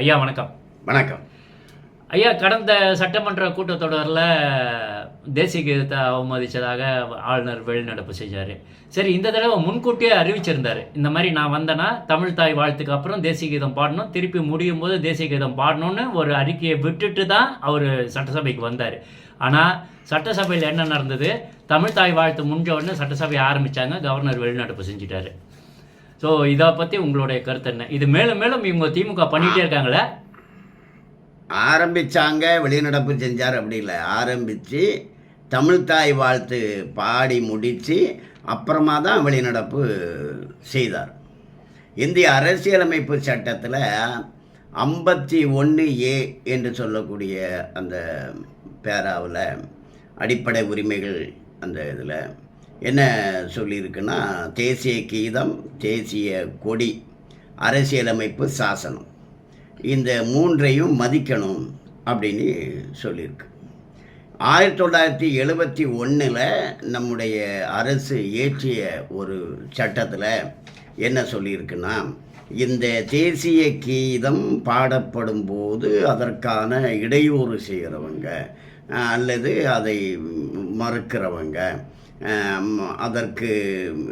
ஐயா வணக்கம். வணக்கம். ஐயா கடந்த சட்டமன்ற கூட்டத்தொடரில் தேசிய கீதத்தை அவமதிச்சதாக ஆளுநர் வெளிநடப்பு செஞ்சார். சரி இந்த தடவை முன்கூட்டியே அறிவிச்சிருந்தாரு. இந்த மாதிரி நான் வந்தேன்னா தமிழ் தாய் வாழ்த்துக்கு அப்புறம் தேசிய கீதம் பாடணும். திருப்பி முடியும் போது தேசிய கீதம் பாடணும்னு ஒரு அறிக்கையை விட்டுட்டு தான் அவர் சட்டசபைக்கு வந்தார். ஆனால் சட்டசபையில் என்ன நடந்தது? தமிழ் தாய் வாழ்த்து முடிஞ்ச உடனே சட்டசபை ஆரம்பிச்சாங்க. கவர்னர் வெளிநடப்பு செஞ்சிட்டாரு. ஸோ இதை பற்றி உங்களுடைய கருத்து என்ன? இது மேலும் மேலும் இவங்க திமுக பண்ணிகிட்டே இருக்காங்களே? ஆரம்பிச்சாங்க வெளிநடப்பு செஞ்சார் அப்படி இல்லை. ஆரம்பித்து தமிழ்தாய் வாழ்த்து பாடி முடித்து அப்புறமா தான் வெளிநடப்பு செய்தார். இந்திய அரசியலமைப்பு சட்டத்தில் ஐம்பத்தி ஒன்று ஏ என்று சொல்லக்கூடிய அந்த பேராவில் அடிப்படை உரிமைகள் அந்த இதில் என்ன சொல்லியிருக்குன்னா தேசிய கீதம் தேசிய கொடி அரசியலமைப்பு சாசனம். இந்த மூன்றையும் மதிக்கணும் அப்படின்னு சொல்லியிருக்கு. ஆயிரத்தி தொள்ளாயிரத்தி எழுபத்தி ஒன்றில் நம்முடைய அரசு இயற்றிய ஒரு சட்டத்தில் என்ன சொல்லியிருக்குன்னா இந்த தேசிய கீதம் பாடப்படும் போது அதற்கான இடையூறு செய்கிறவங்க அல்லது அதை மறுக்கிறவங்க அதற்கு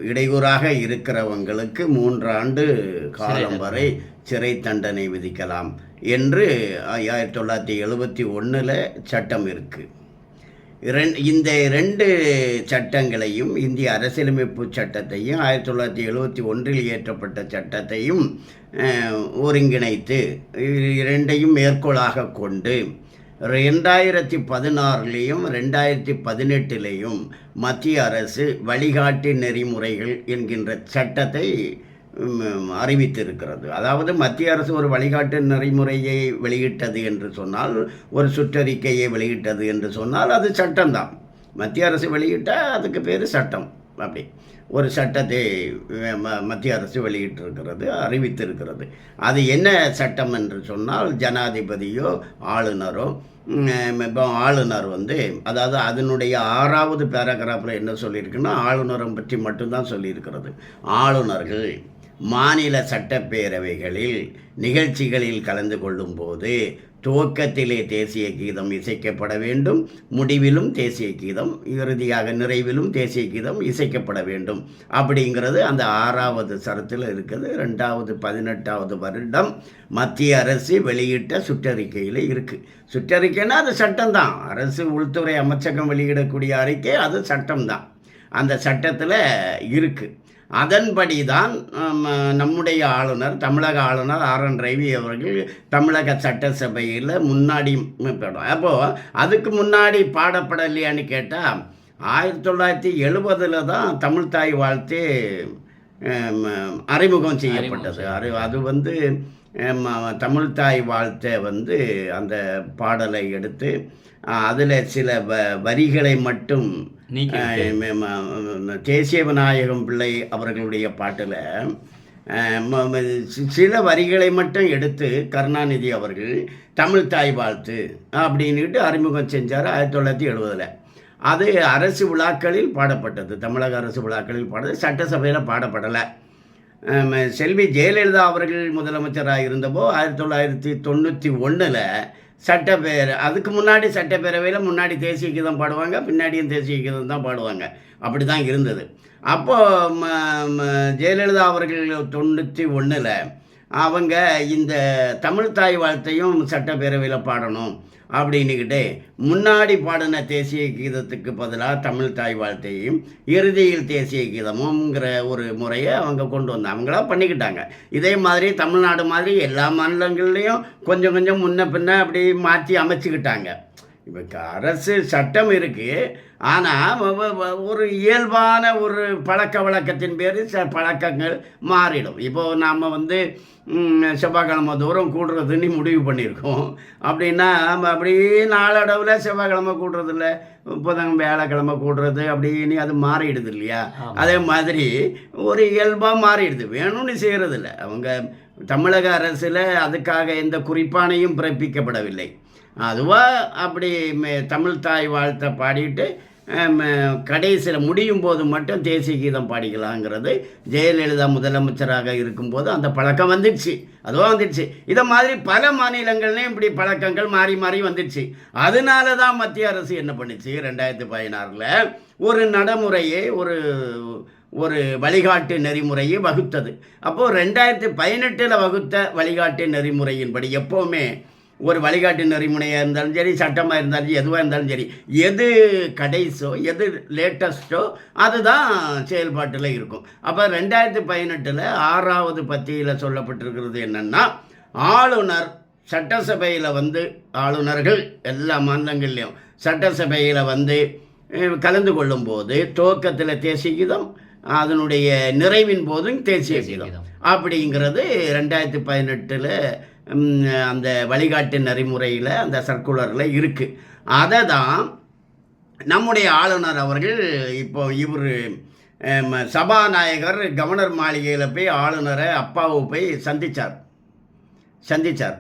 இடையூறாக இருக்கிறவங்களுக்கு மூன்றாண்டு காலம் வரை சிறை தண்டனை விதிக்கலாம் என்று ஆயிரத்தி தொள்ளாயிரத்தி எழுபத்தி ஒன்றில் சட்டம் இருக்குது இந்த ரெண்டு சட்டங்களையும் இந்திய அரசியலமைப்பு சட்டத்தையும் ஆயிரத்தி தொள்ளாயிரத்தி எழுபத்தி ஒன்றில் இயற்றப்பட்ட சட்டத்தையும் ஒருங்கிணைத்து இரண்டையும் மேற்கோளாக கொண்டு ரெண்டாயிரத்தி பதினாறுலேயும் ரெண்டாயிரத்தி பதினெட்டுலேயும் மத்திய அரசு வழிகாட்டு நெறிமுறைகள் என்கின்ற சட்டத்தை அறிவித்திருக்கிறது. அதாவது மத்திய அரசு ஒரு வழிகாட்டு நெறிமுறையை வெளியிட்டது என்று சொன்னால் ஒரு சுற்றறிக்கையை வெளியிட்டது என்று சொன்னால் அது சட்டம்தான். மத்திய அரசு வெளியிட்டால் அதுக்கு பேர் சட்டம். அப்படி. ஒரு சட்டத்தை ம- மத்திய அரசு வெளியிட்டிருக்கிறது அறிவித்திருக்கிறது. அது என்ன சட்டம் என்று சொன்னால் ஜனாதிபதியோ ஆளுநரோ இப்போ ஆளுநர் வந்து அதாவது அதனுடைய ஆறாவது பேராகிராஃபில் என்ன சொல்லியிருக்குன்னா ஆளுநரை பற்றி மட்டும்தான் சொல்லியிருக்கிறது. ஆளுநர்கள் மாநில சட்டப்பேரவைகளில் நிகழ்ச்சிகளில் கலந்து கொள்ளும்போது துவக்கத்திலே தேசிய கீதம் இசைக்கப்பட வேண்டும் முடிவிலும் தேசிய கீதம் இறுதியாக நிறைவிலும் தேசிய கீதம் இசைக்கப்பட வேண்டும். அப்படிங்கிறது அந்த ஆறாவது சரத்தில் இருக்குது. ரெண்டாவது பதினெட்டாவது வருடம் மத்திய அரசு வெளியிட்ட சுற்றறிக்கையில் இருக்குது சுற்றறிக்கைன்னா அது சட்டம்தான். அரசு உள்துறை அமைச்சகம் வெளியிடக்கூடிய அறிக்கை அது சட்டம்தான். அந்த சட்டத்தில் இருக்குது அதன்படி தான் நம்முடைய ஆளுநர் தமிழக ஆளுநர் ஆர் என் ரவி அவர்கள் தமிழக சட்டசபையில் முன்னாடி அப்போது அதுக்கு முன்னாடி பாடப்படலையான்னு கேட்டால் ஆயிரத்தி தொள்ளாயிரத்தி எழுபதில் தான் தமிழ்தாய் வாழ்த்து அறிமுகம் செய்யப்பட்டது. அது அது வந்து தமிழ்தாய் வாழ்த்தை வந்து அந்த பாடலை எடுத்து அதில் சில வ வரிகளை மட்டும் தேசிய விநாயகம் பிள்ளை அவர்களுடைய பாட்டில் சில வரிகளை மட்டும் எடுத்து கருணாநிதி அவர்கள் தமிழ் தாய் வாழ்த்து அப்படின்னுட்டு அறிமுகம் செஞ்சார் ஆயிரத்தி தொள்ளாயிரத்தி எழுபதில் அது அரசு விழாக்களில் பாடப்பட்டது. தமிழக அரசு விழாக்களில் பாடது சட்டசபையில் பாடப்படலை. செல்வி ஜெயலலிதா அவர்கள் முதலமைச்சராக இருந்தபோ ஆயிரத்தி தொள்ளாயிரத்தி தொண்ணூற்றி ஒன்றில் சட்டப்பேர அதுக்கு முன்னாடி சட்டப்பேரவையில் முன்னாடி தேசிய கீதம் பாடுவாங்க பின்னாடியும் தேசிய கீதம் தான் பாடுவாங்க. அப்படி தான் இருந்தது அப்போது ஜெயலலிதா அவர்கள் தொண்ணூற்றி ஒன்றில் அவங்க இந்த தமிழ் தாய் வாழ்த்தையும் சட்டப்பேரவையில் பாடணும். அப்படின்னுக்கிட்டே முன்னாடி பாடின தேசிய கீதத்துக்கு பதிலாக தமிழ் தாய் வாழ்த்தையும் இறுதியில் தேசிய கீதமுங்கிற ஒரு முறையை அவங்க கொண்டு வந்தாங்க அவங்களா பண்ணிக்கிட்டாங்க. இதே மாதிரி தமிழ்நாடு மாதிரி எல்லா மாநிலங்கள்லேயும் கொஞ்சம் கொஞ்சம் முன்ன பின்ன அப்படி மாற்றி அமைச்சுக்கிட்டாங்க. இப்போ அரசு சட்டம் இருக்குது ஆனால் ஒரு இயல்பான ஒரு பழக்க வழக்கத்தின் பேர் ச பழக்கங்கள் மாறிடும். இப்போது நாம் வந்து செவ்வாய்க்கிழமை தூரம் கூடுறதுன்னு முடிவு பண்ணியிருக்கோம். அப்படின்னா நம்ம அப்படியே நாளடைவில் செவ்வாய்க்கிழமை கூடுறதில்ல புதன் வியாழக்கிழமை கூடுறது அப்படின்னு அது மாறிடுது இல்லையா. அதே மாதிரி ஒரு இயல்பாக மாறிடுது. வேணும்னு செய்கிறதில்ல அவங்க தமிழக அரசில் அதுக்காக எந்த குறிப்பானையும் பிறப்பிக்கப்படவில்லை. அதுவாக அப்படி மே- தமிழ் தாய் வாழ்த்தை பாடிட்டு கடைசியில் முடியும் போது மட்டும் தேசிய கீதம் பாடிக்கலாங்கிறது ஜெயலலிதா முதலமைச்சராக இருக்கும்போது அந்த பழக்கம் வந்துடுச்சு. அதுவாக வந்துடுச்சு. இதை மாதிரி பல மாநிலங்கள்லையும் இப்படி பழக்கங்கள் மாறி மாறி வந்துடுச்சு. அதனால தான் மத்திய அரசு என்ன பண்ணுச்சு? ரெண்டாயிரத்தி பதினாறில் ஒரு நடைமுறையை ஒரு ஒரு வழிகாட்டு நெறிமுறையை வகுத்தது. அப்போது ரெண்டாயிரத்தி பதினெட்டில் வகுத்த வழிகாட்டு நெறிமுறையின்படி எப்போவுமே ஒரு வழிகாட்டு நெறிமுறையாக இருந்தாலும் சரி சட்டமாக இருந்தாலும் சரி எதுவாக இருந்தாலும் சரி எது கடைசோ எது லேட்டஸ்ட்டோ அதுதான் செயல்பாட்டில் இருக்கும் அப்போ ரெண்டாயிரத்தி பதினெட்டில் ஆறாவது பத்தியில் சொல்லப்பட்டிருக்கிறது என்னென்னா ஆளுநர் சட்டசபையில் வந்து ஆளுநர்கள் எல்லா மாநிலங்கள்லையும் சட்டசபையில் வந்து கலந்து கொள்ளும்போது துவக்கத்தில் தேசிய கீதம் அதனுடைய நிறைவின் போதும் தேசிய கீதம். அப்படிங்கிறது ரெண்டாயிரத்தி பதினெட்டில் அந்த வழிகாட்டு நெறிமுறையில் அந்த சர்க்குலரில் இருக்குது அதை தான் நம்முடைய ஆளுநர் அவர்கள் இப்போ இவர் சபாநாயகர் கவர்னர் மாளிகையில் போய் ஆளுநரை அப்பாவை போய் சந்திச்சார். சந்திச்சார்.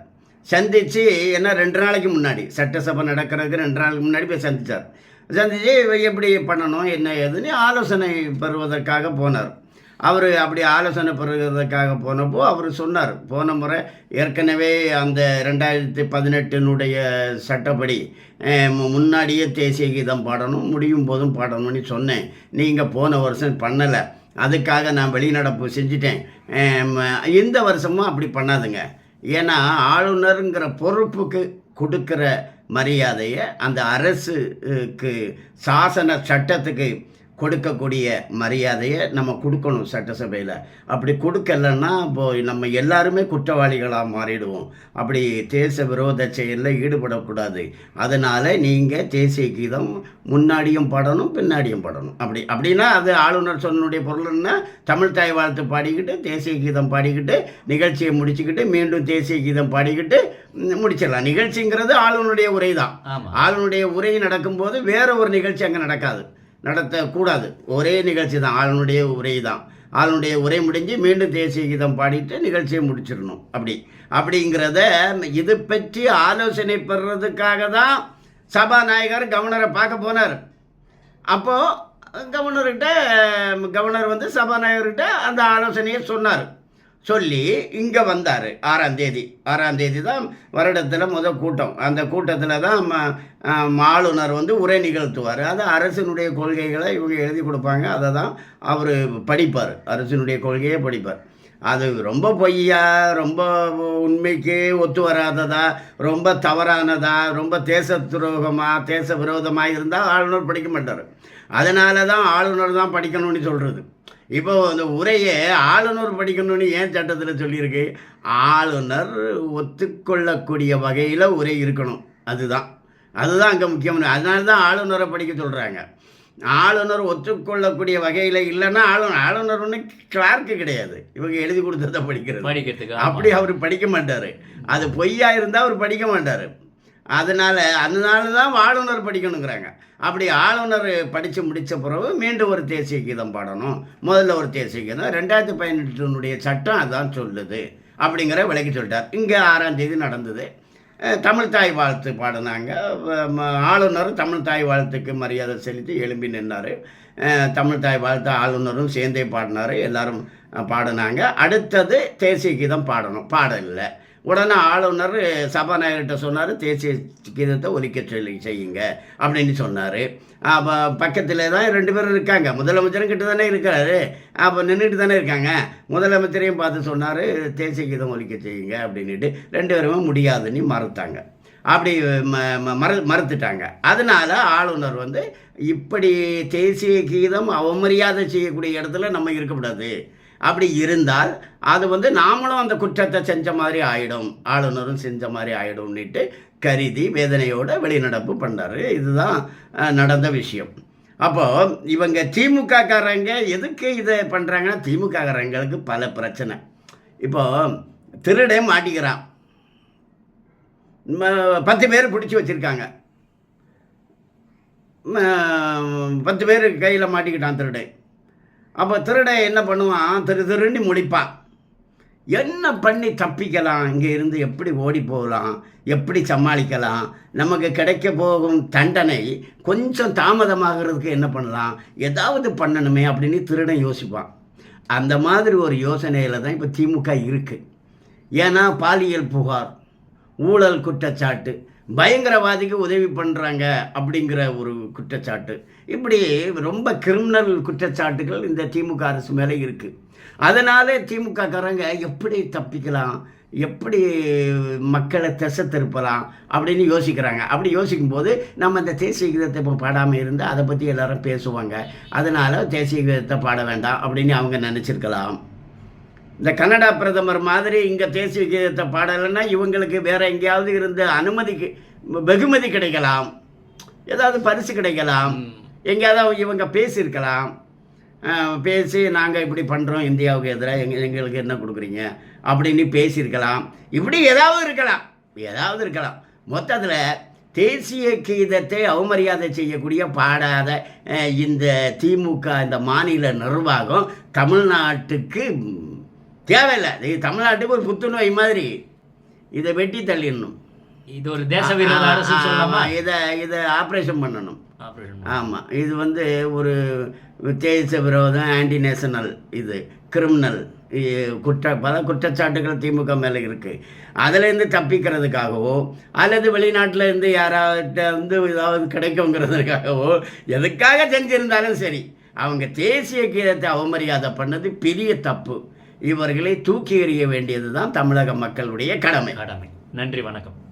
சந்தித்து என்ன ரெண்டு நாளைக்கு முன்னாடி சட்டசபை நடக்கிறதுக்கு ரெண்டு நாளைக்கு முன்னாடி போய் சந்திச்சார். சந்தித்து எப்படி பண்ணணும் என்ன ஏதுன்னு ஆலோசனை பெறுவதற்காக போனார். அவர் அப்படி ஆலோசனை பெறுகிறதுக்காக போனப்போ அவர் சொன்னார் போன முறை ஏற்கனவே அந்த ரெண்டாயிரத்தி பதினெட்டினுடைய சட்டப்படி மு- முன்னாடியே தேசிய கீதம் பாடணும் முடியும் போதும் பாடணும்னு சொன்னேன். நீங்கள் போன வருஷம் பண்ணலை. அதுக்காக நான் வெளிநடப்பு செஞ்சிட்டேன். இந்த வருஷமும் அப்படி பண்ணாதுங்க. ஏன்னா ஆளுநருங்கிற பொறுப்புக்கு கொடுக்குற மரியாதையை அந்த அரசுக்கு சாசன சட்டத்துக்கு கொடுக்கக்கூடிய மரியாதையை நம்ம கொடுக்கணும் சட்டசபையில். அப்படி கொடுக்கலன்னா இப்போ நம்ம எல்லாருமே குற்றவாளிகளாக மாறிடுவோம். அப்படி தேச விரோத செயலில் ஈடுபடக்கூடாது. அதனால் நீங்கள் தேசிய கீதம் முன்னாடியும் பாடணும் பின்னாடியும் பாடணும். அப்படி அப்படின்னா அது ஆளுநர் சொன்னுடைய பொருள்னா தமிழ் தாய் வாழ்த்து பாடிக்கிட்டு தேசிய கீதம் பாடிக்கிட்டு நிகழ்ச்சியை முடிச்சுக்கிட்டு மீண்டும் தேசிய கீதம் பாடிக்கிட்டு முடிச்சிடலாம். நிகழ்ச்சிங்கிறது ஆளுநருடைய உரை தான் ஆளுனுடைய உரை நடக்கும்போது வேற ஒரு நிகழ்ச்சி அங்கே நடக்காது. நடத்தக்கூடாது. ஒரே நிகழ்ச்சி தான். ஆளுனுடைய உரை தான். ஆளுனுடைய உரை முடிஞ்சு மீண்டும் தேசிய கீதம் பாடிட்டு நிகழ்ச்சியை முடிச்சிடணும். அப்படி. அப்படிங்கிறத இது பற்றி ஆலோசனை பெறுறதுக்காக தான் சபாநாயகர் கவர்னரை பார்க்க போனார். அப்போது கவர்னர்கிட்ட கவர்னர் வந்து சபாநாயகர்கிட்ட அந்த ஆலோசனையை சொன்னார். சொல்லி இங்கே வந்தார். ஆறாம் தேதி. ஆறாம் தேதி தான் வருடத்தில் முதல் கூட்டம். அந்த கூட்டத்தில் தான் ம- ஆளுநர் வந்து உரை நிகழ்த்துவார். அது அரசினுடைய கொள்கைகளை இவங்க எழுதி கொடுப்பாங்க. அதை தான் அவர் படிப்பார். அரசினுடைய கொள்கையை படிப்பார். அது ரொம்ப பொய்யா ரொம்ப உண்மைக்கு ஒத்து வராததா ரொம்ப தவறானதா ரொம்ப தேச துரோகமாக தேச விரோதமாக இருந்தால் ஆளுநர் படிக்க மாட்டார். அதனால தான் ஆளுநர் தான் படிக்கணும்னு சொல்கிறது இப்போ அந்த உரையை ஆளுநர் படிக்கணும்னு ஏன் சட்டத்தில் சொல்லியிருக்கு? ஆளுநர் ஒத்துக்கொள்ளக்கூடிய வகையில் உரை இருக்கணும். அதுதான். அதுதான் அங்கே முக்கியமான. அதனால தான் ஆளுநரை படிக்க சொல்கிறாங்க ஆளுநர் ஒத்துக்கொள்ளக்கூடிய வகையில் இல்லைன்னா ஆளுநர் ஆளுநர் ஒன்று கிளார்க்கு கிடையாது. இவங்க எழுதி கொடுத்ததை படிக்கிறது. படிக்கிறதுக்கு அப்படி அவர் படிக்க மாட்டார். அது பொய்யா இருந்தால் அவர் படிக்க மாட்டார். அதனால் அதனால தான் ஆளுநர் படிக்கணுங்கிறாங்க. அப்படி ஆளுநர் படித்து முடித்த பிறகு மீண்டும் ஒரு தேசிய கீதம் பாடணும். முதல்ல ஒரு தேசிய கீதம். ரெண்டாயிரத்தி பதினெட்டுனுடைய சட்டம் அதான் சொல்லுது அப்படிங்கிற விலைக்கு சொல்லிட்டார். இங்கே ஆறாம் தேதி நடந்தது. தமிழ் தாய் வாழ்த்து பாடினாங்க. ஆளுநரும் ஆளுநர் தமிழ் தாய் வாழ்த்துக்கு மரியாதை செலுத்தி எழும்பி நின்னார். தமிழ் தாய் வாழ்த்து ஆளுநரும் சேர்ந்தே பாடினார். எல்லாரும் பாடினாங்க. அடுத்தது தேசிய கீதம் பாடணும். பாடலை உடனே ஆளுநர் சபாநாயகர்கிட்ட சொன்னார் தேசிய கீதத்தை ஒலிக்க சொல்லி செய்யுங்க அப்படின்னு சொன்னார். அப்போ பக்கத்தில் தான் ரெண்டு பேரும் இருக்காங்க. முதலமைச்சரும் கிட்ட தானே இருக்கிறாரு. அப்போ நின்றுட்டு தானே இருக்காங்க. முதலமைச்சரையும் பார்த்து சொன்னார் தேசிய கீதம் ஒலிக்க செய்யுங்க அப்படின்ட்டு ரெண்டு பேருமே முடியாதுன்னு மறுத்தாங்க. அப்படி ம ம- மறு மறுத்துட்டாங்க. அதனால் ஆளுநர் வந்து இப்படி தேசிய கீதம் அவமரியாதை செய்யக்கூடிய இடத்துல நம்ம இருக்கக்கூடாது அப்படி இருந்தால் அது வந்து நாமளும் அந்த குற்றத்தை செஞ்ச மாதிரி ஆயிடும். ஆளுநரும் செஞ்ச மாதிரி ஆயிடும்னுட்டு கருதி வேதனையோட வெளிநடப்பு பண்ணாரு. இதுதான் நடந்த விஷயம். அப்போ இவங்க திமுக காரங்க எதுக்கு இதை பண்ணுறாங்கன்னா திமுக காரங்களுக்கு பல பிரச்சனை. இப்போ திருடே மாட்டிக்கிறான். பத்து பேர் பிடிச்சி வச்சுருக்காங்க. பத்து பேர் கையில் மாட்டிக்கிட்டான் திருடன் அப்போ திருடன் என்ன பண்ணுவான்? திரு திருண்டி முடிப்பான் என்ன பண்ணி தப்பிக்கலாம்? இங்கே இருந்து எப்படி ஓடி போகலாம்? எப்படி சமாளிக்கலாம்? நமக்கு கிடைக்க போகும் தண்டனை கொஞ்சம் தாமதமாகிறதுக்கு என்ன பண்ணலாம்? ஏதாவது பண்ணணுமே அப்படின்னு திருடன் யோசிப்பான். அந்த மாதிரி ஒரு யோசனையில் தான் இப்போ திமுக இருக்குது ஏன்னா பாலியல் புகார் ஊழல் குற்றச்சாட்டு பயங்கரவாதிக்கு உதவி பண்ணுறாங்க அப்படிங்கிற ஒரு குற்றச்சாட்டு. இப்படி ரொம்ப கிரிமினல் குற்றச்சாட்டுகள் இந்த திமுக அரசு மேலே இருக்குது அதனாலே திமுக காரங்க எப்படி தப்பிக்கலாம்? எப்படி மக்களை திசை திருப்பலாம்? அப்படின்னு யோசிக்கிறாங்க. அப்படி யோசிக்கும்போது நம்ம இந்த தேசிய கீதத்தை இப்போ பாடாமல் இருந்தால் அதை பற்றி எல்லாரும் பேசுவாங்க. அதனால் தேசிய கீதத்தை பாட வேண்டாம் அப்படின்னு அவங்க நினச்சிருக்கலாம். இந்த கனடா பிரதமர் மாதிரி இங்கே தேசிய கீதத்தை பாடலைன்னா இவங்களுக்கு வேற எங்கேயாவது இருந்து அனுமதிக்கு வெகுமதி கிடைக்கலாம். ஏதாவது பரிசு கிடைக்கலாம். எங்கேயாவது இவங்க பேசியிருக்கலாம். பேசி நாங்கள் இப்படி பண்ணுறோம் இந்தியாவுக்கு எதிராக எங்க எங்களுக்கு என்ன கொடுக்குறீங்க? அப்படின்னு பேசியிருக்கலாம். இப்படி ஏதாவது இருக்கலாம். ஏதாவது இருக்கலாம். மொத்தத்தில் தேசிய கீதத்தை அவமரியாதை செய்யக்கூடிய பாடாத இந்த திமுக இந்த மாநில நிர்வாகம் தமிழ்நாட்டுக்கு தேவையில்லை. இது தமிழ்நாட்டுக்கு ஒரு புத்துநோய் மாதிரி. இதை வெட்டி தள்ளிடணும். இது ஒரு தேச விரோத இதை இதை ஆப்ரேஷன் பண்ணணும். ஆமாம் இது வந்து ஒரு தேச விரோதம் ஆன்டி நேஷனல் இது கிரிமினல் குற்ற பல குற்றச்சாட்டுகள் திமுக மேலே இருக்குது அதுலேருந்து தப்பிக்கிறதுக்காகவோ அல்லது வெளிநாட்டில் இருந்து யாராவது வந்து ஏதாவது கிடைக்குங்கிறதுக்காகவோ எதுக்காக செஞ்சிருந்தாலும் சரி அவங்க தேசிய கீதத்தை அவமரியாதை பண்ணது பெரிய தப்பு. இவர்களை தூக்கி எறிய வேண்டியது தான் தமிழக மக்களுடைய கடமை. கடமை. நன்றி வணக்கம்.